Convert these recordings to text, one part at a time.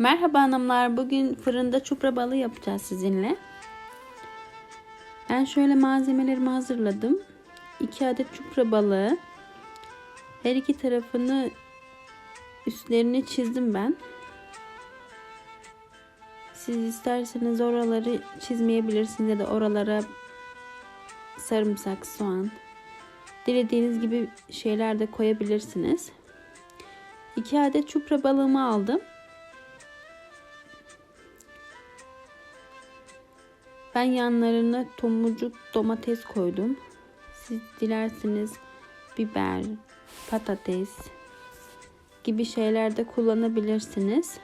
Merhaba hanımlar. Bugün fırında çupra balığı yapacağız sizinle. Ben şöyle malzemelerimi hazırladım. 2 adet çupra balığı. Her iki tarafını üstlerini çizdim ben. Siz isterseniz oraları çizmeyebilirsiniz ya da oralara sarımsak, soğan, dilediğiniz gibi şeyler de koyabilirsiniz. 2 adet çupra balığımı aldım. Ben yanlarına tomurcuk domates koydum. Siz dilerseniz biber, patates gibi şeyler de kullanabilirsiniz.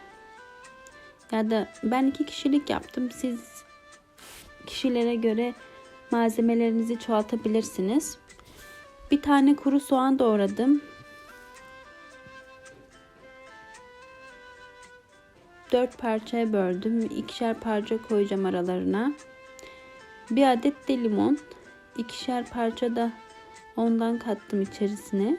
Ya da ben iki kişilik yaptım. Siz kişilere göre malzemelerinizi çoğaltabilirsiniz. Bir tane kuru soğan doğradım. 4 parçaya böldüm. İkişer parça koyacağım aralarına. Bir adet de limon. ikişer parça da ondan kattım içerisine.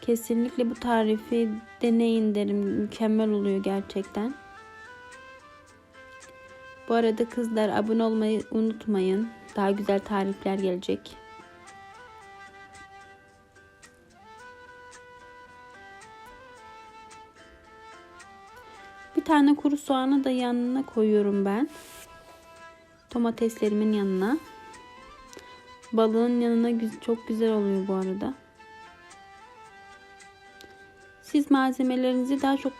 Kesinlikle bu tarifi deneyin derim. Mükemmel oluyor gerçekten. Bu arada kızlar abone olmayı unutmayın. Daha güzel tarifler gelecek. Bir tane kuru soğanı da yanına koyuyorum ben. Domateslerimin yanına. Balığın yanına çok güzel oluyor bu arada. Siz malzemelerinizi daha çok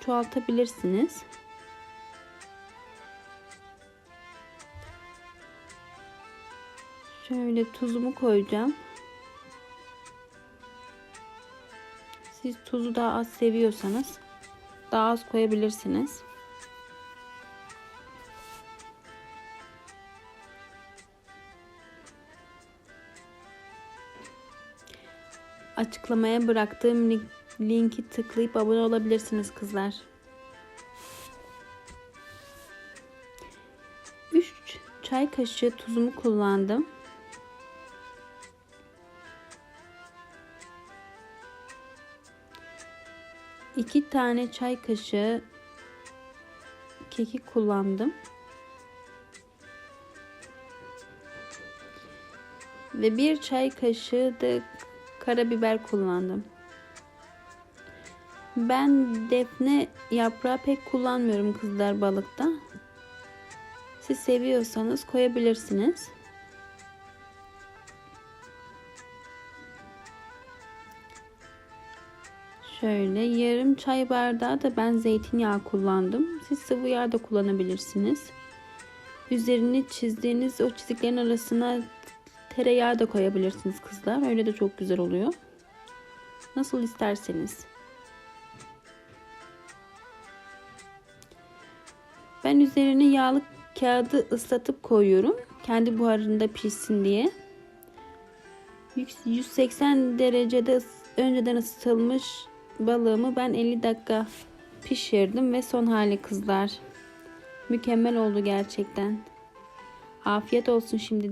çoğaltabilirsiniz. Şöyle tuzumu koyacağım. Siz tuzu daha az seviyorsanız daha az koyabilirsiniz. Açıklamaya bıraktığım linki tıklayıp abone olabilirsiniz kızlar. 3 çay kaşığı tuzumu kullandım. İki tane çay kaşığı kekik kullandım. Ve bir çay kaşığı da karabiber kullandım. Ben defne yaprağı pek kullanmıyorum kızlar balıkta. Siz seviyorsanız koyabilirsiniz. Şöyle yarım çay bardağı da ben zeytinyağı kullandım. Siz sıvı yağ da kullanabilirsiniz. Üzerini çizdiğiniz o çiziklerin arasına tereyağı da koyabilirsiniz kızlar. Öyle de çok güzel oluyor. Nasıl isterseniz. Ben üzerine yağlı kağıdı ıslatıp koyuyorum. Kendi buharında pişsin diye. 180 derecede önceden ısıtılmış balığımı ben 50 dakika pişirdim ve son hali kızlar. Mükemmel oldu gerçekten. Afiyet olsun şimdi.